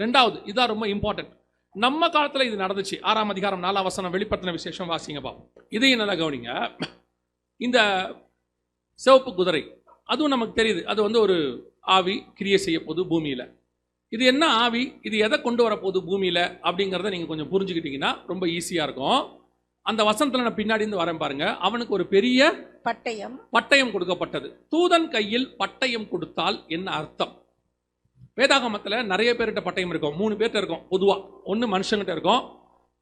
ரெண்டாவது இதான் ரொம்ப இம்பார்ட்டன்ட் நம்ம காலத்துல இது நடந்துச்சு. ஆறாம் அதிகாரம் நாலாம் வசனம் வெளிப்படுத்தின விசேஷம் வாசிங்க பாப்போம். இதையும் நல்லா கவனிங்க? இந்த சிவப்பு குதிரை அதுவும் நமக்கு தெரியுது. அது வந்து ஒரு ஆவி கிரியை செய்ய போகுது பூமியில. இது என்ன ஆவி? இது எதை கொண்டு வர போகுது பூமியில? அப்படிங்கிறத நீங்க கொஞ்சம் புரிஞ்சுக்கிட்டீங்கன்னா ரொம்ப ஈஸியா இருக்கும். அந்த வசனத்துல நான் பின்னாடி இருந்து வரேன் பாருங்க. அவனுக்கு ஒரு பெரிய பட்டயம். பட்டயம் கொடுக்கப்பட்டது. தூதன் கையில் பட்டயம் கொடுத்தால் என்ன அர்த்தம்? வேதாகமத்தில் நிறைய பேர்கிட்ட பட்டயம் இருக்கும். மூணு பேர்கிட்ட இருக்கும். பொதுவாக ஒன்று மனுஷங்கிட்ட இருக்கும்.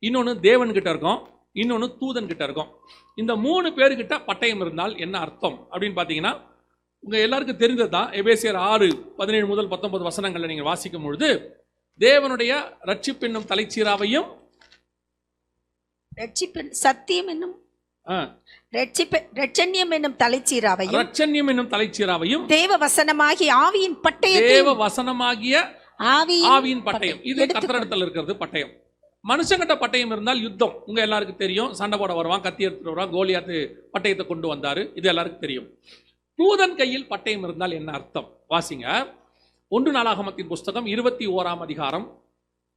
இன்னொன்று தேவன்கிட்ட இருக்கும். இன்னொன்று தூதன்கிட்ட இருக்கும். இந்த மூணு பேர்கிட்ட பட்டயம் இருந்தால் என்ன அர்த்தம்? அப்படின்னு பார்த்தீங்கன்னா உங்கள் எல்லாருக்கும் தெரிந்தது தான் எபேசியர் ஆறு பதினேழு முதல் பத்தொன்பது வசனங்களில் நீங்கள் வாசிக்கும் பொழுது தேவனுடைய ரட்சிப்பென்னும் தலைச்சீராவையும் ரட்சிப்பெண் சத்தியம் என்னும் ரட்சண்யம் என்னும் தலைச்சீராவையும் ரட்சண்யம் என்னும் தலைச்சீராவையும் தேவ வசனமாகி ஆவியின் பட்டயத்தை தேவ வசனமாகிய ஆவியின் ஆவியின் பட்டயம். இது கத்திரிடத்தில் இருக்கிறது பட்டயம். மனுஷங்கிட்ட பட்டயம் இருந்தால் யுத்தம். உங்க எல்லாருக்கும் தெரியும். சண்டை போட வருவான் கத்தி எடுத்துட்டு வருவான் கோலியாத்து பட்டயத்தை கொண்டு வந்தாரு. இது எல்லாருக்கும் தெரியும். தூதன் கையில் பட்டயம் இருந்தால் என்ன அர்த்தம்? வாசிங்க. ஒன்று நாளாகமத்தின் புஸ்தகம் இருபத்தி ஓராம் அதிகாரம்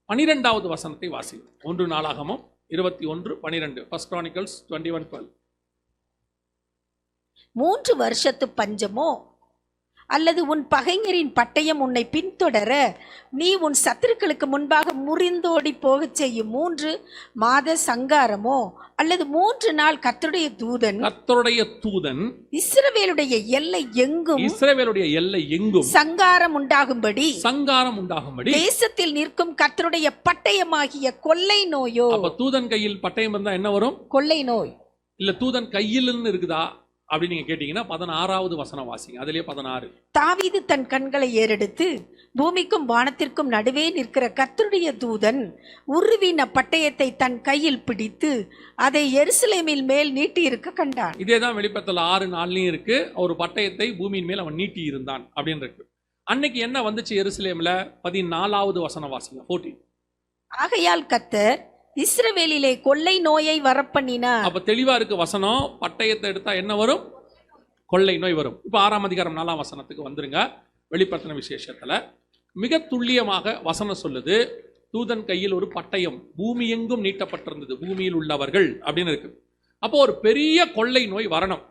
பனிரெண்டாவது வசனத்தை வாசிங்க. ஒன்று நாளாகமம் இருபத்தி ஒன்று பனிரெண்டு. First Chronicles twenty one twelve மூன்று வருஷத்து பஞ்சமோ அல்லது உன் பகைஞரின் பட்டயம் உன்னை பின்தொடர நீ உன் சத்துருக்களுக்கு முன்பாக முறிந்தோடி போகச் செய்யும் மூன்று மாத சங்காரமோ? அல்லது மூன்று நாள் கர்த்தருடைய தூதன்? கர்த்தருடைய தூதன். இஸ்ரவேலுடைய எல்லை எங்கும்? இஸ்ரவேலுடைய எல்லை எங்கும்? சங்காரம் உண்டாகும்படி? சங்காரம் உண்டாகும்படி? தேசத்தில் நிற்கும் கர்த்தருடைய பட்டயமாகிய கொள்ளை நோயோ? அப்ப தூதன் கையில் பட்டயம் இருந்தா என்ன வரும்? கொள்ளை நோய். இல்ல தூதன் கையில்னு இருக்குதா? அப்படின்னு நீங்க கேட்டீங்கன்னா பதினாறாவது வசனம் வாசிங்க. அதுலயே பதினாறு. தாவீது தன் கண்களை ஏறெடுத்து பூமிக்கும் வானத்திற்கும் நடுவே நிற்கிற கர்த்தருடைய தூதன் உருவின பட்டயத்தை தன் கையில் பிடித்து அதை எருசலேமில் மேல் நீட்டி இருக்க கண்டான். இதேதான் வெளிப்படத்துல ஆறு நாள்லயும் இருக்கு. ஒரு பட்டயத்தை பூமியின் மேல் அவன் நீட்டி இருந்தான் அப்படின்னு இருக்கு. அன்னைக்கு என்ன வந்துச்சு எருசலேம்ல? பதினாலாவது வசனம் வாசிங்க போட்டி ஆகையால் கர்த்தர் இஸ்ரவேலிலே கொள்ளை நோயை வரப்பண்ணினார். அப்ப தெளிவா இருக்கு வசனம். பட்டயத்தை எடுத்தா என்ன வரும்? கொள்ளை நோய் வரும். இப்ப ஆறாம் அதிகாரம் நாலாம் வசனத்துக்கு வந்துருங்க. வெளிப்படுத்தின விசேஷத்துல. மிக துல்லியமாக வசனம் சொல்லுது. தூதன் கையில் ஒரு பட்டயம். பூமி எங்கும் நீட்டப்பட்டிருந்தது. பூமியில் உள்ளவர்கள் அப்படின்னு இருக்கு. அப்போ ஒரு பெரிய கொள்ளை நோய் வரணும்.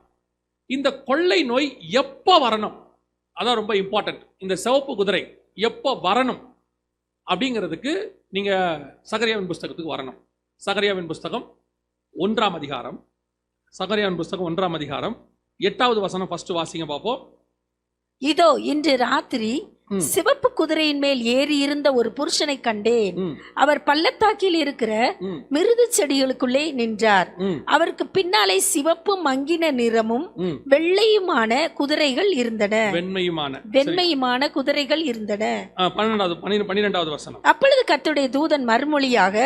இந்த கொள்ளை நோய் எப்போ வரணும்? அதான் ரொம்ப இம்பார்ட்டன்ட் இந்த சிவப்பு குதிரை எப்போ வரணும்? அப்படிங்கிறதுக்கு நீங்கள் சகரியாவின் புஸ்தகத்துக்கு வரணும். சகரியாவின் புஸ்தகம் ஒன்றாம் அதிகாரம். சகரியாவின் புஸ்தகம் ஒன்றாம் அதிகாரம். எட்டாவது வசனம் ஃபர்ஸ்ட் வாசிங்க பார்ப்போம் இதோ இன்று ராத்திரி சிவப்பு குதிரையின் மேல் ஏறி இருந்த ஒரு புருஷனை கண்டேன். அவர் பள்ளத்தாக்கில் இருக்கிற மிருது செடிகளுக்குள்ளே நின்றார். அவருக்கு பின்னாலே சிவப்பு மங்கின நிறமும். வெள்ளையுமான குதிரைகள் இருந்தன. வெண்மையுமான. வெண்மையுமான குதிரைகள் இருந்தன. பன்னிரெண்டாவது வசனம். அப்பொழுது கர்த்தருடைய தூதன் மறுமொழியாக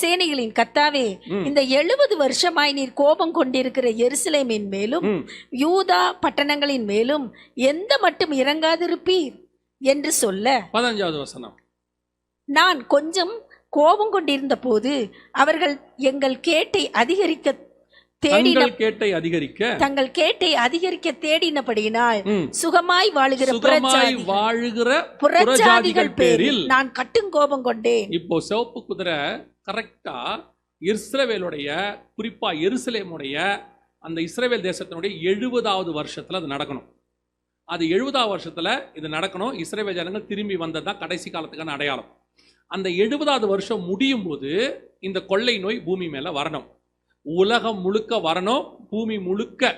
சேனைகளின் கத்தாவே. இந்த எழுபது வருஷமாய் நீர் கோபம் கொண்டிருக்கிற எருசலேமின் மேலும். யூதா பட்டணங்களின் மேலும் எந்த மட்டும் இறங்காதிருப்பீர்? என்று சொல்ல பதினஞ்சாவது வசனம். நான் கொஞ்சம் கோபம் கொண்டிருந்த போது அவர்கள் எங்கள் கேட்டை அதிகரிக்க தேடின தங்கள் கேட்டை அதிகரிக்க தங்கள் கேட்டை அதிகரிக்க தேடினபடியினால் சுகமாய் வாழுகிற வாழுகிற புறஜாதிகள் பேரில் நான் கட்டும் கோபம் கொண்டேன். இப்போ சிவப்பு குதிரை கரெக்டா இஸ்ரவேலுடைய குறிப்பா எருசலேமுடைய அந்த இஸ்ரவேல் தேசத்தினுடைய எழுபதாவது வருஷத்துல அது நடக்கணும். அது எழுபதாவது வருஷத்தில் இது நடக்கணும். இஸ்ரவேல் ஜனங்கள் திரும்பி வந்தது தான் கடைசி காலத்துக்கான அடையாளம். அந்த எழுபதாவது வருஷம் முடியும் போது இந்த கொள்ளை நோய் பூமி மேலே வரணும். உலகம் முழுக்க வரணும். பூமி முழுக்க.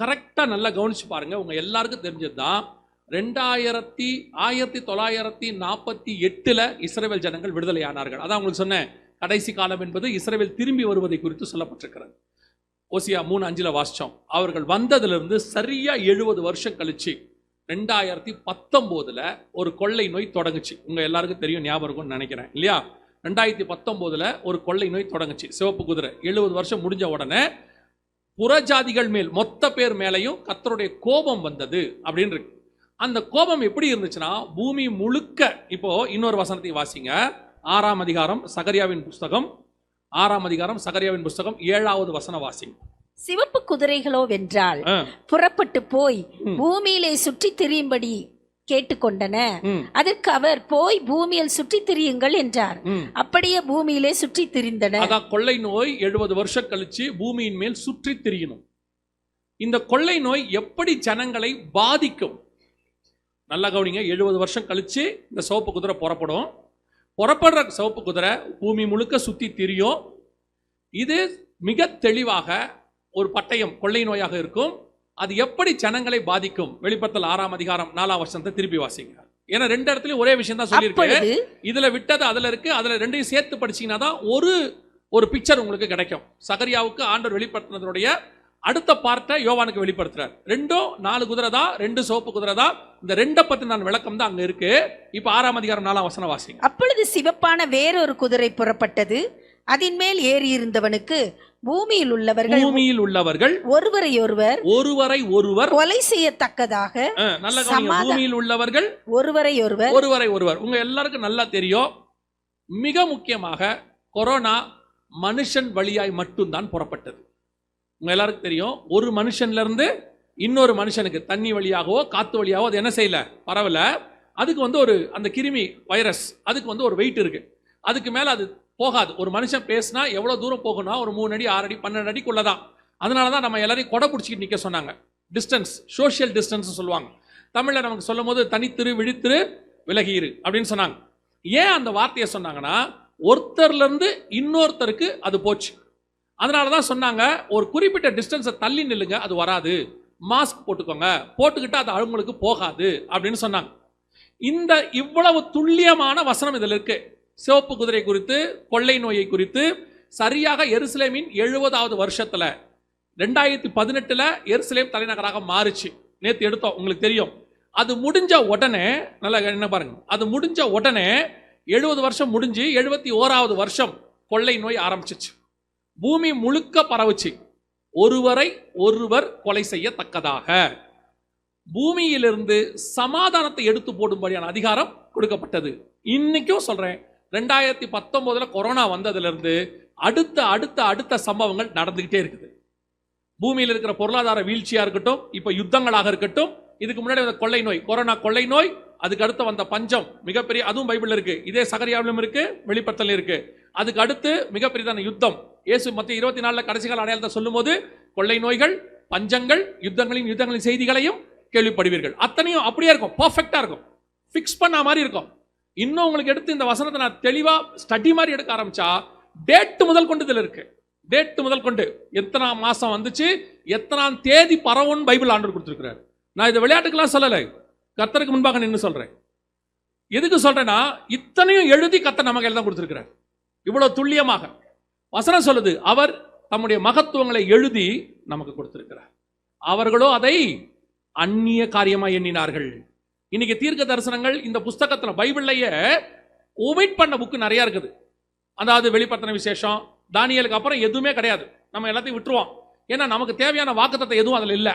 கரெக்டாக நல்லா கவனிச்சு பாருங்கள் உங்கள் எல்லாருக்கும் தெரிஞ்சதுதான். ரெண்டாயிரத்தி ஆயிரத்தி தொள்ளாயிரத்தி நாற்பத்தி எட்டில் இஸ்ரவேல் ஜனங்கள் விடுதலை ஆனார்கள் அதான் உங்களுக்கு சொன்னேன். கடைசி காலம் என்பது இஸ்ரவேல் திரும்பி வருவதை குறித்து சொல்லப்பட்டிருக்கிறது. ஓசியா மூணு அஞ்சில் வாசித்தோம் அவர்கள் வந்ததுலேருந்து சரியாக எழுபது வருஷம் கழிச்சு ரெண்டாயிரத்தி பத்தொம்போதில் ஒரு கொள்ளை நோய் தொடங்குச்சு. உங்கள் எல்லாருக்கும் தெரியும் ஞாபகம் இருக்கும்னு நினைக்கிறேன். இல்லையா? ரெண்டாயிரத்தி பத்தொம்போதில் ஒரு கொள்ளை நோய் தொடங்குச்சு. சிவப்பு குதிரை. எழுபது வருஷம் முடிஞ்ச உடனே புறஜாதிகள் மேல் மொத்த பேர் மேலையும் கத்தருடைய கோபம் வந்தது அப்படின்னு இருக்கு. அந்த கோபம் எப்படி இருந்துச்சுன்னா பூமி முழுக்க இப்போ இன்னொரு வசனத்தை வாசிங்க. ஆறாம் அதிகாரம் சகரியாவின் புஸ்தகம் ஆறாம் அதிகாரம் சகரியாவின் புஸ்தகம் ஏழாவது வசன வாசிங்க சிவப்பு குதிரைகளோ வென்றால் புறப்பட்டு போய். பூமியிலே சுற்றித் திரியும்படி கேட்டுக்கொண்டன. அதற்கு அவர் போய் பூமியில் சுற்றித் திரியுங்கள் என்றார். அப்படியே பூமியிலே சுற்றித் திரிந்தன. அதான் கொள்ளை நோய் எழுபது வருஷம் கழிச்சு பூமியின் மேல் சுற்றி திரியணும். இந்த கொள்ளை நோய் எப்படி ஜனங்களை பாதிக்கும்? நல்லா கவனிங்க எழுபது வருஷம் கழிச்சு இந்த சிவப்பு குதிரை புறப்படும். புறப்படுற சிவப்பு குதிரை பூமி முழுக்க சுத்தி திரியும். இது மிக தெளிவாக ஒரு பட்டயம் கொள்ளை நோயாக இருக்கும். அது எப்படி ஜனங்களை பாதிக்கும்? வெளிப்படுத்தல் ஆறாம் அதிகாரம் நாலாம் வருஷத்தை திருப்பி வாசிங்க ஏன்னா ரெண்டு இடத்துலயும் ஒரே விஷயம் தான் சொல்லியிருக்கு. இதுல விட்டது அதுல இருக்கு அதுல ரெண்டையும் சேர்த்து படிச்சீங்கன்னா தான் ஒரு ஒரு பிக்சர் உங்களுக்கு கிடைக்கும். சகரியாவுக்கு ஆண்டவர் வெளிப்படுத்தினதுடைய அடுத்த பார்ட்டை யோவானுக்கு வெளிப்படுத்துறார். ரெண்டும் நாலு குதிரை தான் ரெண்டு சோப்பு குதிரை தான் இந்த ரெண்டை பத்தி நான் விளக்கம் தான் அங்க இருக்கு. இப்ப ஆறாம் அதிகாரம் நாலாம் வசனம் வாசிங்க. அப்பொழுது சிவப்பான வேறொரு குதிரை புறப்பட்டது. அதின் மேல் ஏறி இருந்தவனுக்கு பூமியில் உள்ளவர்கள் பூமியில் உள்ளவர்கள் ஒருவரையொருவர் ஒருவரை ஒருவர் கொலை செய்யத்தக்கதாக நல்ல பூமியில் உள்ளவர்கள் ஒருவரையொருவர் ஒருவரை ஒருவர். உங்க எல்லாருக்கும் நல்லா தெரியும். மிக முக்கியமாக கொரோனா மனுஷன் வழியாய் மட்டும்தான் புறப்பட்டது. உங்கள் எல்லாருக்கும் தெரியும். ஒரு மனுஷன்லேருந்து இன்னொரு மனுஷனுக்கு தண்ணி வழியாகவோ காற்று வழியாகவோ அது என்ன செய்யல? பரவல. அதுக்கு வந்து ஒரு அந்த கிருமி வைரஸ் அதுக்கு வந்து ஒரு வெயிட் இருக்குது அதுக்கு மேலே அது போகாது. ஒரு மனுஷன் பேசினா எவ்வளோ தூரம் போகணும் ஒரு மூணு அடி ஆறு அடி பன்னெண்டு அடிக்குள்ள தான். அதனால தான் நம்ம எல்லாரையும் கொடை பிடிச்சிக்கிட்டு நிற்க சொன்னாங்க. டிஸ்டன்ஸ் சோஷியல் டிஸ்டன்ஸ் சொல்லுவாங்க. தமிழில் நமக்கு சொல்லும் போது தனித்திரு விழித்திரு விலகியிரு அப்படின்னு சொன்னாங்க. ஏன் அந்த வார்த்தையை சொன்னாங்கன்னா ஒருத்தர்லேருந்து இன்னொருத்தருக்கு அது போச்சு. அதனால தான் சொன்னாங்க ஒரு குறிப்பிட்ட டிஸ்டன்ஸை தள்ளி நில்லுங்க அது வராது. மாஸ்க் போட்டுக்கோங்க. போட்டுக்கிட்டு அது அவங்களுக்கு போகாது அப்படின்னு சொன்னாங்க. இந்த இவ்வளவு துல்லியமான வசனம் இதில் இருக்கு. சிவப்பு குதிரை குறித்து கொள்ளை நோயை குறித்து சரியாக எருசலேமின் எழுபதாவது வருஷத்தில் ரெண்டாயிரத்தி பதினெட்டில் எருசலேம் தலைநகராக மாறுச்சு. நேற்று எடுத்தோம் உங்களுக்கு தெரியும். அது முடிஞ்ச உடனே நல்லா என்ன பாருங்க அது முடிஞ்ச உடனே எழுபது வருஷம் முடிஞ்சு எழுபத்தி ஓராவது வருஷம் கொள்ளை நோய் ஆரம்பிச்சிச்சு. பூமி முழுக்க பரவுச்சு. ஒருவரை ஒருவர் கொலை செய்யத்தக்கதாக. பூமியிலிருந்து சமாதானத்தை எடுத்து போடும்படியான அதிகாரம் கொடுக்கப்பட்டது. இன்னைக்கும் சொல்றேன் ரெண்டாயிரத்தி பத்தொன்பதுல கொரோனா வந்ததுல இருந்து அடுத்த அடுத்த அடுத்த சம்பவங்கள் நடந்துகிட்டே இருக்குது. பூமியில் இருக்கிற பொருளாதார வீழ்ச்சியாக இருக்கட்டும் இப்போ யுத்தங்களாக இருக்கட்டும் இதுக்கு முன்னாடி வந்த கொள்ளை நோய் கொரோனா கொள்ளை நோய் அதுக்கு அடுத்து வந்த பஞ்சம் மிகப்பெரிய அதுவும் பைபிள் இருக்கு. இதே சகரியாவிலும் இருக்கு வெளிப்பத்தல இருக்கு. அதுக்கு அடுத்து மிகப்பெரியதான யுத்தம். இயேசு மத்திய இருபத்தி நாலுல கடைசி கால அடையாளத்தை சொல்லும்போது கொள்ளை நோய்கள் பஞ்சங்கள் யுத்தங்களின் யுத்தங்களின் செய்திகளையும் கேள்விப்படுவீர்கள். அத்தனையும் அப்படியே இருக்கும் பர்ஃபெக்டா இருக்கும். ஃபிக்ஸ் பண்ண மாதிரி இருக்கும். இன்னும் உங்களுக்கு எடுத்து இந்த வசனத்தை நான் தெளிவாக ஸ்டடி மாதிரி எடுக்க ஆரம்பிச்சா டேட் முதல் கொண்டு இதில் இருக்குது டேட் முதல் கொண்டு. எத்தனாம் மாசம் வந்துச்சு எத்தனாம் தேதி பரவும்னு பைபிள் ஆண்டர் கொடுத்துருக்கிறார். நான் இதை விளையாட்டுக்கெல்லாம் சொல்லலை. கத்தருக்கு முன்பாக நின்று சொல்றேன். எதுக்கு சொல்றேன்னா இத்தனையும் எழுதி கர்த்தர் நமக்கு தான் கொடுத்துருக்கிறார். இவ்வளவு துல்லியமாக. வசனம் சொல்லுது அவர் தம்முடைய மகத்துவங்களை எழுதி நமக்கு கொடுத்திருக்கிறார். அவர்களோ அதை அந்நிய காரியமா எண்ணினார்கள். இன்னைக்கு தீர்க்க தரிசனங்கள் இந்த புஸ்தகத்தில் பைபிள்லையே ஒமிட் பண்ண புக்கு நிறைய இருக்குது. அதாவது வெளிப்படுத்தின விசேஷம் தானியலுக்கு அப்புறம் எதுவுமே கிடையாது. நம்ம எல்லாத்தையும் விட்டுருவோம். ஏன்னா நமக்கு தேவையான வாக்குத்தத்தை எதுவும் அதில் இல்லை.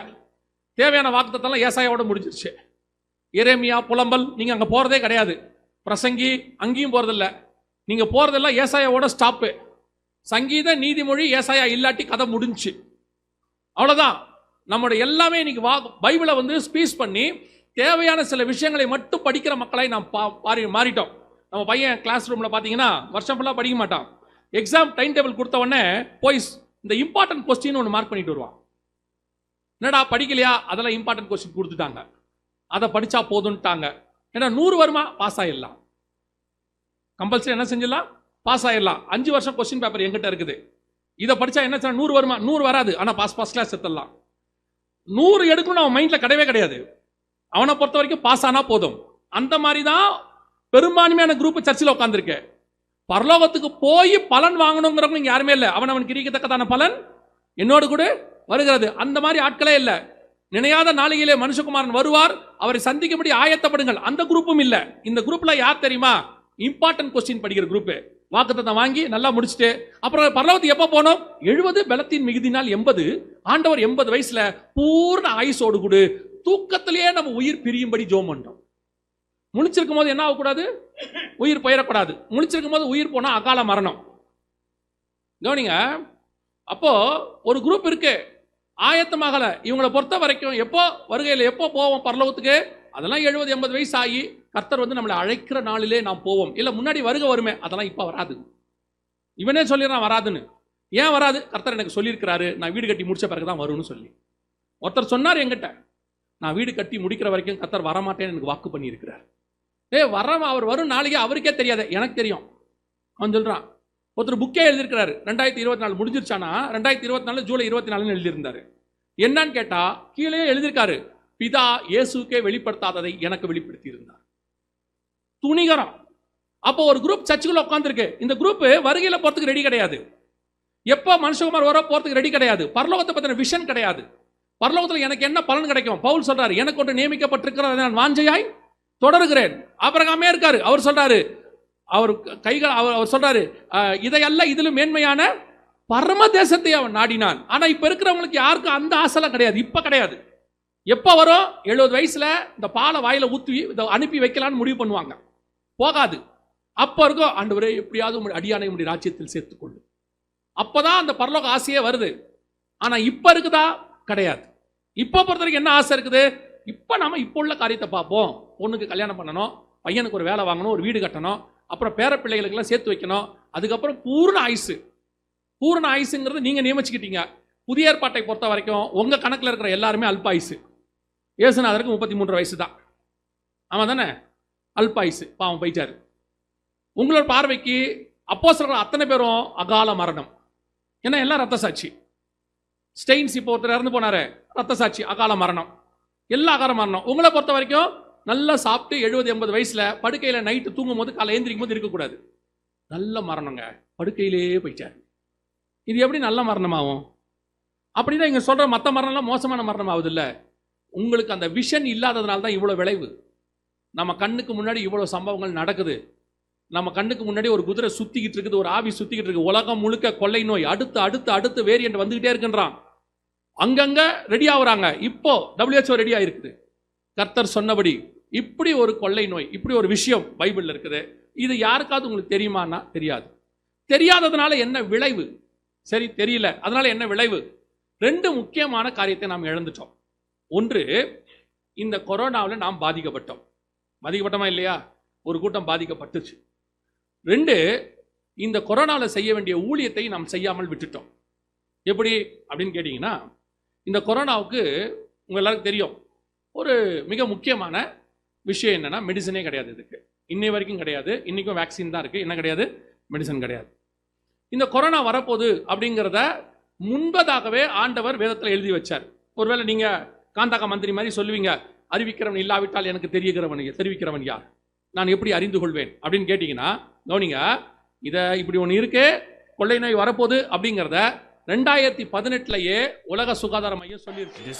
தேவையான வாக்குத்தத்தெல்லாம் ஏசாயோட முடிஞ்சிருச்சு. எரேமியா புலம்பல் நீங்கள் அங்கே போகிறதே கிடையாது. பிரசங்கி அங்கேயும் போகிறதில்ல நீங்கள் போகிறதெல்லாம் ஏசாயாவோட ஸ்டாப்பு சங்கீத நீதிமொழி ஏசாயா இல்லாட்டி கதை முடிஞ்சுச்சு. அவ்வளோதான் நம்மளுடைய எல்லாமே இன்னைக்கு வா பைபிளை வந்து ஸ்பீச் பண்ணி தேவையான சில விஷயங்களை மட்டும் படிக்கிற மக்களை நாம் பா மாறி மாறிட்டோம். நம்ம பையன் கிளாஸ் ரூமில் பார்த்தீங்கன்னா வருஷம் ஃபுல்லாக படிக்க மாட்டான். எக்ஸாம் டைம் டேபிள் கொடுத்த உடனே போய் இந்த இம்பார்ட்டன்ட் கொஸ்டின் ஒன்று மார்க் பண்ணிட்டு வருவான். என்னடா படிக்கலையா? அதெல்லாம் இம்பார்ட்டன்ட் கொஸ்டின் கொடுத்துட்டாங்க. அதை படித்தா போதும்ட்டாங்க. ஏன்னா நூறு வருமா? பாஸ் ஆயிடலாம். கம்பல்சரி என்ன செஞ்சிடலாம்? பாஸ் ஆயிடலாம். அஞ்சு வருஷம் கொஸ்டின் பேப்பர் எங்கிட்ட இருக்குது. இதை படித்தா என்ன நூறு வருமா? நூறு வராது. ஆனால் பாஸ் பாஸ் கிளாஸ் எடுத்துடலாம் நூறு எடுக்கணும்னு அவன் மைண்டில் கிடையவே கிடையாது. அவனை பொறுத்த வரைக்கும் பாஸ் ஆனால் போதும். அந்த மாதிரி தான் பெரும்பான்மையான குரூப் சர்ச்சில் உட்காந்துருக்கேன் பரலோகத்துக்கு போய் பலன் வாங்கணுங்கிறவங்க இங்கே யாருமே இல்லை. அவன் அவன் இருக்கத்தக்கதான பலன்? என்னோடு கூட வருகிறது. அந்த மாதிரி ஆட்களே இல்லை. நினையாத நாளிகையிலே மனுஷகுமாரன் வருவார். அவரை சந்திக்கும்படி ஆயத்தப்படுங்கள். அந்த குரூப்பும் இல்லை. இந்த குரூப்பில் யார் தெரியுமா? இம்பார்ட்டன்ட் கொஸ்டின் படிக்கிற குரூப்பு. வாக்குத்தத்தை வாங்கி நல்லா முடிச்சுட்டு அப்புறம் பரலோகத்துக்கு எப்போ போனோம்? எழுபது பலத்தின் மிகுதினால் எண்பது. ஆண்டவர் எண்பது வயசுல பூர்ண ஆயுசோடு கூடு. தூக்கத்திலேயே நம்ம உயிர் பிரியும்படி ஜோம் பண்ணுறோம் முழிச்சிருக்கும் போது என்ன ஆகக்கூடாது? உயிர் போயிடக்கூடாது. முழிச்சிருக்கும் போது உயிர் போனால் அகால மரணம். கவனிங்க. அப்போ ஒரு குரூப் இருக்கு. ஆயத்தமாகல இவங்களை பொறுத்த வரைக்கும் எப்போ வருகையில் எப்போ போவோம் பரலோகத்துக்கு? அதெல்லாம் எழுபது எண்பது வயசு ஆகி கர்த்தர் வந்து நம்மளை அழைக்கிற நாளிலே நாம் போவோம். இல்லை முன்னாடி வருக வருமே அதெல்லாம் இப்போ வராது. இவனே சொல்லிடுறான் வராதுன்னு. ஏன் வராது? கர்த்தர் எனக்கு சொல்லியிருக்கிறாரு நான் வீடு கட்டி முடிச்ச பிறகு தான் வரும்னு சொல்லி. ஒருத்தர் சொன்னார் என்கிட்ட நான் வீடு கட்டி முடிக்கிற வரைக்கும் கர்த்தர் வரமாட்டேன்னு எனக்கு வாக்கு பண்ணியிருக்கிறார். ஏ வர அவர் வரும் நாளைக்கு அவருக்கே தெரியாது. எனக்கு தெரியும். அவன் சொல்கிறான் ஒருத்தர் புக்கே எழுதியிருக்கிறாரு. ரெண்டாயிரத்தி இருபத்தி நாலு முடிஞ்சிருச்சானா? ரெண்டாயிரத்தி இருபத்தி நாலு ஜூலை இருபத்தி நாலுன்னு எழுதியிருந்தாரு. என்னன்னு கேட்டா கீழே எழுதியிருக்காரு. பிதா இயேசுக்கே வெளிப்படுத்தாததை எனக்கு வெளிப்படுத்தி இருந்தார் துணிகரம். அப்போ ஒரு குரூப் சர்ச்சுக்குள்ள உட்காந்துருக்கு இந்த குரூப் வருகையில போறதுக்கு ரெடி கிடையாது. எப்போ மனுஷகுமார் வர போறதுக்கு ரெடி கிடையாது. பரலோகத்தை பத்தின விஷன் கிடையாது. பரலோகத்தில் எனக்கு என்ன பலன் கிடைக்கும்? பவுல் சொல்றாரு எனக்கு ஒன்று நியமிக்கப்பட்டிருக்கிறது நான் வாஞ்சையாய் தொடர்கிறேன். ஆபிரகாமே இருக்காரு. அவர் சொல்றாரு அவர் கைகள் அவர் அவர் சொல்றாரு இதையல்ல இதிலும் மேன்மையான பரம தேசத்தை அவன் நாடினான். ஆனா இப்ப இருக்கிறவங்களுக்கு யாருக்கும் அந்த ஆசைலாம் கிடையாது. இப்ப கிடையாது. எப்போ வரும்? எழுபது வயசுல இந்த பாலை வாயில ஊற்றி இதை அனுப்பி வைக்கலான்னு முடிவு பண்ணுவாங்க. போகாது. அப்போ இருக்கும் ஆண்டவரே எப்படியாவது உம்முடைய அடியானை உடைய ராஜ்யத்தில் சேர்த்துக்கொள்ளு. அப்பதான் அந்த பரலோக ஆசையே வருது. ஆனால் இப்போ இருக்குதா? கிடையாது. இப்போ பொறுத்த வரைக்கும் என்ன ஆசை இருக்குது? இப்போ நாம் இப்போ உள்ள காரியத்தை பார்ப்போம். பொண்ணுக்கு கல்யாணம் பண்ணணும் பையனுக்கு ஒரு வேலை வாங்கணும் ஒரு வீடு கட்டணும் அப்புறம் பேர பிள்ளைகளுக்கெல்லாம் சேர்த்து வைக்கணும் அதுக்கப்புறம் பூர்ண ஆயுசு. பூர்ண ஆயுசுங்கிறது நீங்கள் நியமிச்சுக்கிட்டீங்க. புதிய ஏற்பாட்டை பொறுத்த வரைக்கும் உங்கள் கணக்கில் இருக்கிற எல்லாருமே அல்பாயுசு இயேசுநாதருக்கு முப்பத்தி மூன்று வயசு தான் ஆமாம் தானே அல்பாயுசு பாவம் போயிட்டாரு. உங்களோட பார்வைக்கு அப்போ அத்தனை பேரும் அகால மரணம். ஏன்னா எல்லாம் ரத்த சாட்சி ஸ்டெயின்ஸ் இப்போ ஒருத்தர் இறந்து போனார். ரத்த சாட்சி அகால மரணம். எல்லா அகால மரணம் உங்களை பொறுத்த வரைக்கும் நல்லா சாப்பிட்டு எழுபது எண்பது வயசில் படுக்கையில் நைட்டு தூங்கும் போது காலை ஏந்திரிக்கும் போது இருக்கக்கூடாது. நல்ல மரணங்க. படுக்கையிலேயே போயிட்டார் இது எப்படி நல்ல மரணமாகும்? அப்படிதான் இங்கே சொல்கிற மற்ற மரணம்லாம் மோசமான மரணம் ஆகுது இல்லை உங்களுக்கு அந்த விஷன் இல்லாததுனால தான் இவ்வளோ விளைவு. நம்ம கண்ணுக்கு முன்னாடி இவ்வளோ சம்பவங்கள் நடக்குது. நம்ம கண்ணுக்கு முன்னாடி ஒரு குதிரை சுற்றிக்கிட்டு இருக்குது ஒரு ஆவி சுற்றிக்கிட்டு இருக்குது உலகம் முழுக்க கொள்ளை நோய் அடுத்து அடுத்து அடுத்து வேரியண்ட் வந்துக்கிட்டே இருக்குன்றான். அங்கங்கே ரெடி ஆகுறாங்க இப்போ டபிள்யூஹெச்ஓ ரெடி ஆகிருக்குது கர்த்தர் சொன்னபடி இப்படி ஒரு கொள்ளை நோய் இப்படி ஒரு விஷயம் பைபிளில் இருக்குது. இது யாருக்காவது உங்களுக்கு தெரியுமான்னா தெரியாது. தெரியாததுனால என்ன விளைவு? சரி தெரியல. அதனால என்ன விளைவு? ரெண்டு முக்கியமான காரியத்தை நாம் இழந்துட்டோம். ஒன்று இந்த கொரோனாவில் நாம் பாதிக்கப்பட்டோம். பாதிக்கப்பட்டோமா இல்லையா? ஒரு கூட்டம் பாதிக்கப்பட்டுச்சு. ரெண்டு இந்த கொரோனாவில் செய்ய வேண்டிய ஊழியத்தை நாம் செய்யாமல் விட்டுட்டோம். எப்படி? அப்படின்னு கேட்டிங்கன்னா இந்த கொரோனாவுக்கு உங்கள் எல்லாருக்கும் தெரியும். ஒரு மிக முக்கியமான விஷயம் என்னென்னா மெடிசனே கிடையாது இதுக்கு. இன்னை வரைக்கும் கிடையாது. இன்றைக்கும் வேக்சின் தான் இருக்குது என்ன கிடையாது? மெடிசன் கிடையாது. இந்த கொரோனா வரப்போகுது அப்படிங்கிறத முன்பதாகவே ஆண்டவர் வேதத்தில் எழுதி வச்சார். ஒருவேளை நீங்கள் காந்தகா மந்திரி மாதிரி சொல்லுவீங்க அறிவிக்கிறவன் இல்லாவிட்டால் எனக்கு தெரியுகிறவன் தெரிவிக்கிறவன் யார்? நான் எப்படி அறிந்து கொள்வேன்? அப்படின்னு கேட்டிங்கன்னா கவனிங்க இதை இப்படி ஒன்று இருக்கு கொள்ளை நோய் வரப்போகுது அப்படிங்கிறத ரெண்டாயிரத்தி பதினெட்டுலயே உலக சுகாதார மையம் சொல்லியிருக்கு.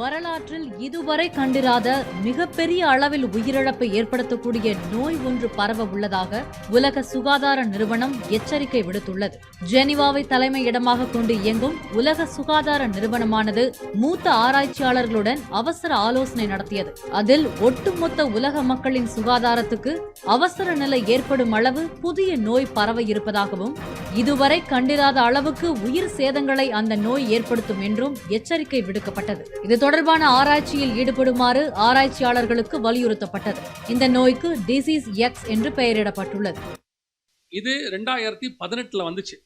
வரலாற்றில் இதுவரை கண்டிராத மிகப்பெரிய அளவில் உயிரிழப்பை ஏற்படுத்தக்கூடிய நோய் ஒன்று பரவ உள்ளதாக உலக சுகாதார நிறுவனம் எச்சரிக்கை விடுத்துள்ளது. ஜெனிவாவை தலைமை இடமாக கொண்டு இயங்கும் உலக சுகாதார நிறுவனமானது மூத்த ஆராய்ச்சியாளர்களுடன் அவசர ஆலோசனை நடத்தியது. அதில் ஒட்டுமொத்த உலக மக்களின் சுகாதாரத்துக்கு அவசர நிலை ஏற்படும் அளவு புதிய நோய் பரவ இருப்பதாகவும் இதுவரை கண்டிராத அளவுக்கு உயிர் சேதங்களை அந்த நோய் ஏற்படுத்தும் என்றும் எச்சரிக்கை விடுக்கப்பட்டது. இது தொடர்பான ஆராய்ச்சியில் ஈடுபடுமாறு ஆராய்ச்சியாளர்களுக்கு வலியுறுத்தப்பட்டது. இந்த நோய்க்கு டிசீஸ் எக்ஸ் என்று பெயரிடப்பட்டுள்ளது. இது ரெண்டாயிரத்தி பதினெட்டில் வந்துச்சு.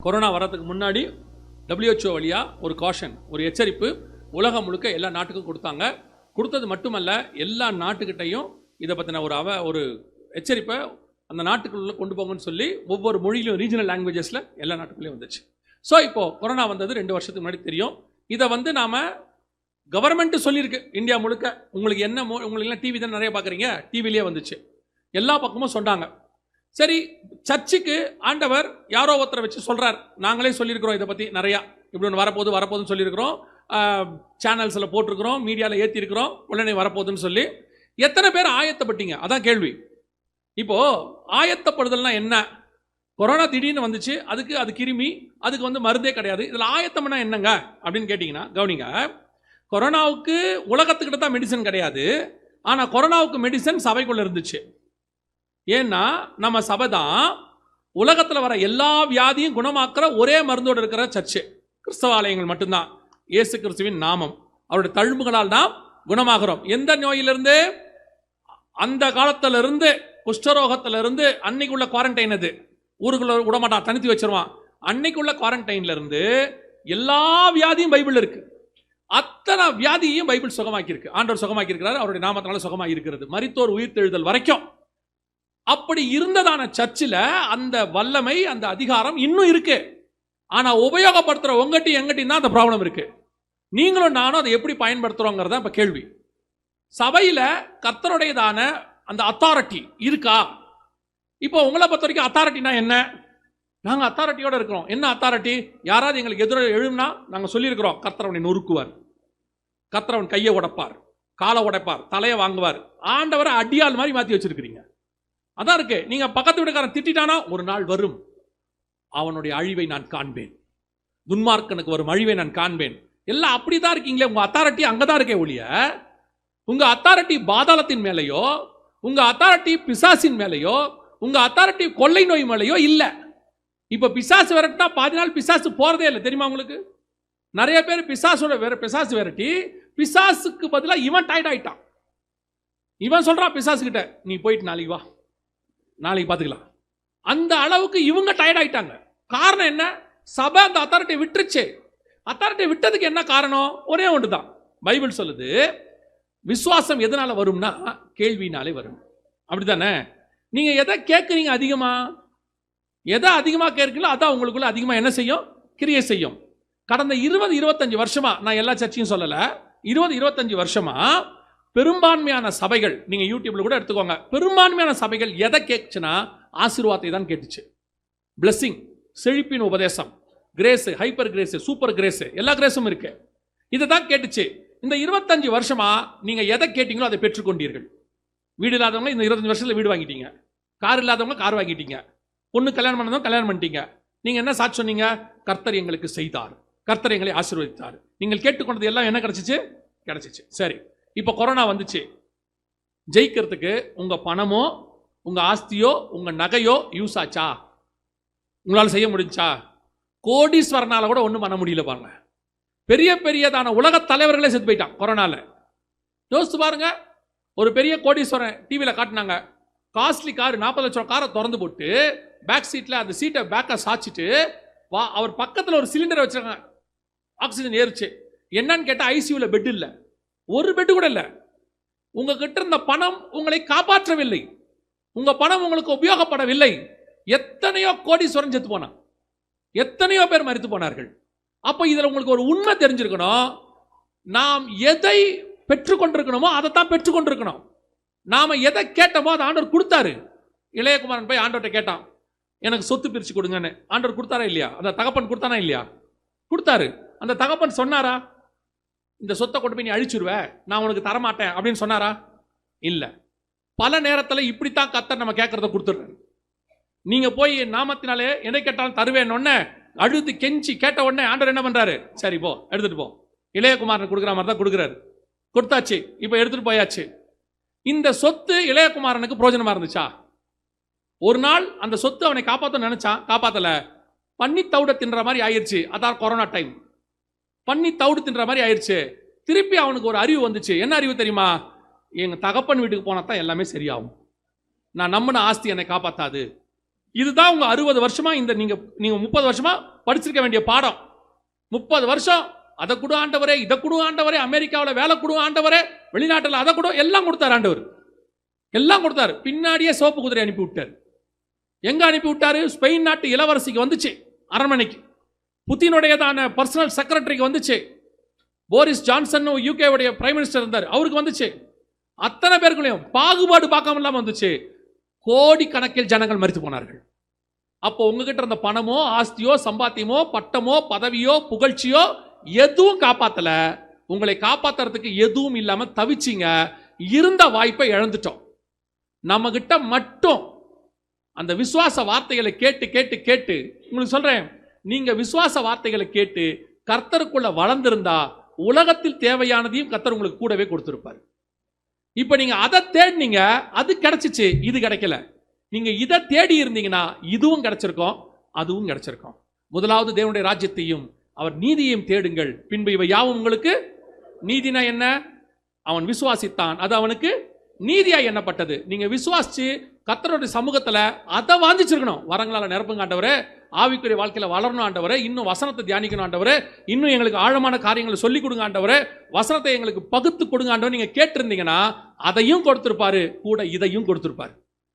கொரோனா வரதுக்கு முன்னாடி டபிள்யூஹெச்ஓ வழியா ஒரு காஷன் ஒரு எச்சரிப்பு உலகம் முழுக்க எல்லா நாட்டுக்கும் கொடுத்தாங்க. கொடுத்தது மட்டுமல்ல எல்லா நாட்டுக்கிட்டையும் இதை பற்றின ஒரு அவ ஒரு எச்சரிப்பை அந்த நாட்டுக்குள்ளே கொண்டு போங்கன்னு சொல்லி ஒவ்வொரு மொழியிலும் ரீஜனல் லாங்குவேஜஸில் எல்லா நாட்டுக்குள்ளேயும் வந்துச்சு. ஸோ இப்போது கொரோனா வந்தது ரெண்டு வருஷத்துக்கு முன்னாடி தெரியும். இதை வந்து நாம் கவர்மெண்ட்டு சொல்லியிருக்கு. இந்தியா முழுக்க. உங்களுக்கு என்ன மோ- உங்களுக்கு டிவி தான் நிறைய பார்க்குறீங்க? டிவிலேயே வந்துச்சு. எல்லா பக்கமும் சொன்னாங்க. சரி சர்ச்சுக்கு ஆண்டவர் யாரோ ஒருத்தரை வச்சு சொல்கிறார் நாங்களே சொல்லியிருக்கிறோம் இதை பற்றி நிறையா. இப்படி ஒன்று வரப்போகுது வரப்போகுதுன்னு சொல்லியிருக்கிறோம். சேனல்ஸில் போட்டிருக்கிறோம் மீடியாவில் ஏற்றிருக்கிறோம் உடனே வரப்போகுதுன்னு சொல்லி எத்தனை பேர் ஆயத்தப்பட்டீங்க? அதான் கேள்வி. இப்போ ஆயத்தப்படுதல்னா என்ன? கொரோனா திடீர்னு வந்துச்சு அதுக்கு அது கிருமி அதுக்கு வந்து மருந்தே கிடையாது. இதில் ஆயத்தம்னா என்னங்க? அப்படின்னு கேட்டிங்கன்னா கவனிங்க. கொரோனாவுக்கு உலகத்துக்கிட்ட தான் மெடிசன் கிடையாது. ஆனால் கொரோனாவுக்கு மெடிசன் சபைக்குள்ளே இருந்துச்சு. ஏன்னா நம்ம சபை தான் உலகத்தில் வர எல்லா வியாதியும் குணமாக்குற ஒரே மருந்தோடு இருக்கிற சர்ச்சு. கிறிஸ்தவ ஆலயங்கள் மட்டும்தான். இயேசு கிறிஸ்துவின் நாமம். அவருடைய தழும்புகளால் நாம் குணமாகிறோம். எந்த நோயிலிருந்து? அந்த காலத்திலிருந்து குஷ்டரோகத்திலிருந்து அன்னைக்குள்ள குவாரண்டைன் அது. ஊருக்குள்ள விடமாட்டான் தனித்து வச்சிருவான். அன்னைக்குள்ள குவாரண்டைன்ல இருந்து எல்லா வியாதியும் பைபிள் இருக்கு. அத்தனை வியாதியையும் பைபிள் சுகமாக்கியிருக்கு. ஆண்டவர் சுகமாக்கியிருக்கிறார் அவருடைய நாமத்தினால சுகமாக இருக்கிறது மரித்தோர் உயிர்த்தெழுதல் வரைக்கும். அப்படி இருந்ததான சர்ச்சில் அந்த வல்லமை அந்த அதிகாரம் இன்னும் இருக்கு. ஆனால் உபயோகப்படுத்துகிற உங்கட்டி எங்கட்டியும் தான் அந்த ப்ராப்ளம் இருக்கு. நீங்களும் நானும் அதை எப்படி பயன்படுத்துறோங்கிறத இப்போ கேள்வி. சபையில் கர்த்தருடையதான அந்த அத்தாரிட்டி இருக்கா? இப்போ உங்களை பொறுத்த வரைக்கும் அத்தாரிட்டினா என்ன? நாங்கள் அத்தாரிட்டியோட இருக்கிறோம். என்ன அத்தாரிட்டி யாராவது எங்களுக்கு எதிராக எழும்னா நாங்கள் சொல்லியிருக்கிறோம். கர்த்தரவனை நொறுக்குவார். கர்த்தரவன் கையை உடைப்பார். காலை உடைப்பார். தலையை வாங்குவார். ஆண்டவரை அடியால் மாதிரி மாற்றி வச்சிருக்கிறீங்க. அதான் இருக்கு. நீங்க பக்கத்து வீட்டுக்காரன் திட்டிட்டானா ஒரு நாள் வரும். அவனுடைய அழிவை நான் காண்பேன். துன்மார்க்கனுக்கு வரும் அழிவை நான் காண்பேன். எல்லாம் அப்படிதான் இருக்கீங்களே. உங்க அத்தாரிட்டி அங்கதான் இருக்கே ஒழிய உங்க அத்தாரிட்டி பாதாளத்தின் மேலேயோ உங்கள் அத்தாரிட்டி பிசாசின் மேலேயோ உங்கள் அத்தாரிட்டி கொள்ளை நோய் மேலேயோ இல்லை. இப்போ பிசாசு விரட்டினா பாதி நாள் பிசாசு போகிறதே இல்லை தெரியுமா உங்களுக்கு? நிறைய பேர் பிசாசோட வேற பிசாசு விரட்டி பிசாசுக்கு பதிலாக இவன் டயர்ட் ஆயிட்டான். இவன் சொல்கிறான் பிசாசுக்கிட்ட நீ போயிட்டு நாளைக்கு வா. நாளைக்கு பார்த்துக்கலாம் அந்த அளவுக்கு இவங்க டயர்ட் ஆகிட்டாங்க காரணம் என்ன? சபை அந்த அத்தாரிட்டியை விட்டுருச்சு. அத்தாரிட்டியை விட்டதுக்கு என்ன காரணம்? ஒரே ஒன்று தான் பைபிள் சொல்லுது விசுவாசம் எதனால் வரும்னா கேள்வினாலே வரும். அப்படி தானே நீங்கள் எதை கேட்குறீங்க அதிகமாக எதை அதிகமாக கேட்குறீங்களோ அதான் உங்களுக்குள்ள அதிகமாக என்ன செய்யும்? கிரியை செய்யும். கடந்த இருபது இருபத்தஞ்சு வருஷமாக நான் எல்லா சர்ச்சையும் சொல்லலை. இருபது இருபத்தஞ்சு வருஷமாக பெரும்பான்மையான சபைகள் நீங்கள் யூடியூப்பில் கூட எடுத்துக்கோங்க. பெரும்பான்மையான சபைகள் எதை கேட்குச்சுன்னா ஆசீர்வாதத்தை தான் கேட்டுச்சு. பிளஸ்ஸிங் செழிப்பின் உபதேசம் grace hyper grace super grace எல்லா கிரேஸும் இருக்குது இதை தான் கேட்டுச்சு. இந்த இருபத்தஞ்சு வருஷமா நீங்க எதை கேட்டீங்களோ அதை பெற்றுக்கொண்டீர்கள். வீடு இல்லாதவங்க இந்த இருபத்தஞ்சு வருஷத்துல வீடு வாங்கிட்டீங்க. கார் இல்லாதவங்க கார் வாங்கிட்டீங்க. பொண்ணு கல்யாணம் பண்ணதவங்க கல்யாணம் பண்ணிட்டீங்க. நீங்க என்ன சாட்சி சொன்னீங்க? கர்த்தர் எங்களுக்கு செய்தார். கர்த்தர் எங்களை ஆசீர்வதித்தார். நீங்கள் கேட்டுக்கொண்டது எல்லாம் என்ன கிடைச்சிச்சு? கிடைச்சிச்சு. சரி. இப்போ கொரோனா வந்துச்சு. ஜெயிக்கிறதுக்கு உங்க பணமோ உங்க ஆஸ்தியோ உங்க நகையோ யூஸ் ஆச்சா? உங்களால் செய்ய முடிஞ்சா? கோடீஸ்வரனால கூட ஒன்றும் பண்ண முடியல பாருங்க. பெரிய பெரியதான உலக தலைவர்களே செத்து போயிட்டான் கொரோனாவில் யோசித்து பாருங்க. ஒரு பெரிய கோடீஸ்வரன் டிவியில் காட்டினாங்க. காஸ்ட்லி கார் நாற்பது லட்சம் காரை திறந்து போட்டு பேக் சீட்டில் அந்த சீட்டை பேக்கை சாச்சிட்டு வா அவர் பக்கத்தில் ஒரு சிலிண்டரை வச்சிருக்காங்க. ஆக்சிஜன் ஏறிச்சு. என்னன்னு கேட்டால் ஐசியூவில் பெட் இல்லை. ஒரு பெட்டு கூட இல்லை. உங்ககிட்ட இருந்த பணம் உங்களை காப்பாற்றவில்லை. உங்கள் பணம் உங்களுக்கு உபயோகப்படவில்லை. எத்தனையோ கோடீஸ்வரன் செத்து போனான். எத்தனையோ பேர் மறித்து போனார்கள். அப்போ இதில் உங்களுக்கு ஒரு உண்மை தெரிஞ்சிருக்கணும். நாம் எதை பெற்றுக்கொண்டிருக்கணுமோ அதை தான் பெற்றுக்கொண்டிருக்கணும். நாம் எதை கேட்டோமோ அதை ஆண்டவர் கொடுத்தாரு. இளையகுமாரன் போய் ஆண்டவர்கிட்ட கேட்டான் எனக்கு சொத்து பிரித்து கொடுங்கன்னு. ஆண்டவர் கொடுத்தாரா இல்லையா? அந்த தகப்பன் கொடுத்தானா இல்லையா? கொடுத்தாரு. அந்த தகப்பன் சொன்னாரா? இந்த சொத்தை கொண்டு போய் நீ அழிச்சிருவ நான் உனக்கு தரமாட்டேன். அப்படின்னு சொன்னாரா? இல்லை. பல நேரத்தில் இப்படித்தான் கத்தர் நம்ம கேட்கறத கொடுத்துடுறாரு. நீங்கள் போய் நாமத்தினாலே எதை கேட்டாலும் தருவேன்னு அழுது கெஞ்சி கேட்ட உடனே ஆண்டவர் என்ன பண்ணுறாரு சரி போ எடுத்துகிட்டு போ. இளையகுமாரன் கொடுக்குற மாதிரி தான் கொடுக்குறாரு. கொடுத்தாச்சு. இப்போ எடுத்துகிட்டு போயாச்சு. இந்த சொத்து இளையகுமாரனுக்கு பிரோஜனமாக இருந்துச்சா? ஒரு நாள் அந்த சொத்து அவனை காப்பாற்ற நினச்சா காப்பாற்றலை பன்னி தவிட தின்ற மாதிரி ஆயிடுச்சு அதான் கொரோனா டைம். பன்னி தவிடு தின்ற மாதிரி ஆயிடுச்சு திருப்பி அவனுக்கு ஒரு அறிவு வந்துச்சு. என்ன அறிவு தெரியுமா? எங்கள் தகப்பன் வீட்டுக்கு போனால் தான் எல்லாமே சரியாகும். நான் நம்பின ஆஸ்தி என்னை காப்பாற்றாது இதுதான் உங்க அறுபது வருஷமா இந்த நீங்க நீங்க முப்பது வருஷமா படிச்சிருக்க வேண்டிய பாடம். முப்பது வருஷம் அதை கொடு ஆண்டவரே இதை கொடு ஆண்டவரே அமெரிக்காவில் வேலை கொடு ஆண்டவரே வெளிநாட்டில் அதை கொடு எல்லாம் கொடுத்தாரு ஆண்டவர். எல்லாம் கொடுத்தாரு. பின்னாடியே சோப்பு குதிரை அனுப்பி விட்டார் எங்க அனுப்பி விட்டாரு ஸ்பெயின் நாட்டு இளவரசிக்கு வந்துச்சு அரண்மனைக்கு. புத்தினுடையதான பர்சனல் செக்ரட்டரிக்கு வந்துச்சு. போரிஸ் ஜான்சன் யூகே உடைய பிரைம் மினிஸ்டர் இருந்தார். அவருக்கு வந்துச்சு. அத்தனை பேருக்குள்ளேயும் பாகுபாடு பார்க்காம இல்லாமல் வந்துச்சு. கோடிக்கணக்கில் ஜனங்கள் மறித்து போனார்கள். அப்போ உங்ககிட்ட இருந்த பணமோ ஆஸ்தியோ சம்பாத்தியமோ பட்டமோ பதவியோ புகழ்ச்சியோ எதுவும் காப்பாத்தல. உங்களை காப்பாத்துறதுக்கு எதுவும் இல்லாம தவிச்சிங்க. இருந்த வாய்ப்பை இழந்துட்டோம். நம்ம கிட்ட மட்டும் அந்த விசுவாச வார்த்தைகளை கேட்டு கேட்டு கேட்டு உங்களுக்கு சொல்றேன். நீங்க விசுவாச வார்த்தைகளை கேட்டு கர்த்தருக்குள்ள வளர்ந்திருந்தா உலகத்தில் தேவையானதையும் கர்த்தர் உங்களுக்கு கூடவே கொடுத்திருப்பார். இப்போ நீங்கள் அதை தேடினீங்க அது கிடைச்சிச்சு இது கிடைக்கல. நீங்கள் இதை தேடி இருந்தீங்கன்னா இதுவும் கிடைச்சிருக்கும் அதுவும் கிடைச்சிருக்கும். முதலாவது தேவனுடைய ராஜ்யத்தையும் அவர் நீதியையும் தேடுங்கள். பின்பு இவை யாவும் உங்களுக்கு? நீதினா என்ன? அவன் விசுவாசித்தான். அது அவனுக்கு நீதியாக எண்ணப்பட்டது. நீங்கள் விசுவாசிச்சு கர்த்தருடைய சமூகத்தில் அதை வாஞ்சிச்சிருக்கணும். வரங்களால நிரப்புங்க ஆண்டவரே ஆவிக்குரிய வாழ்க்கையில் வளரணும் ஆண்டவரே இன்னும் வசனத்தை தியானிக்கணும் ஆண்டவரே இன்னும் எங்களுக்கு ஆழமான காரியங்களை சொல்லி கொடுங்க ஆண்டவரே வசனத்தை எங்களுக்கு பகுத்து கொடுங்க ஆண்டவர். நீங்கள் கேட்டிருந்தீங்கன்னா அதையும் கொடுத்துருப்பாரு கூட இதையும் கொடுத்துருப்பாரு.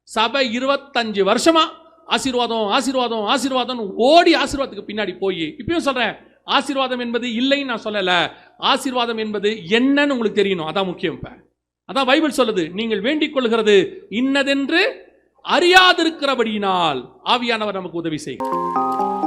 சபை இருபத்தஞ்சு வருஷமாக ஆசீர்வாதம் ஆசீர்வாதம் ஆசீர்வாதம் ஓடி ஆசீர்வாதத்துக்கு பின்னாடி போய் இப்பயும் சொல்கிறேன் ஆசீர்வாதம் என்பது இல்லைன்னு நான் சொல்லலை ஆசீர்வாதம் என்பது என்னன்னு உங்களுக்கு தெரியணும் அதான் முக்கியம் இப்போ. அதான் பைபிள் சொல்லுது நீங்கள் வேண்டிக் கொள்கிறது இன்னதென்று அறியாதிருக்கிறபடியினால் ஆவியானவர் நமக்கு உதவி செய்யும்.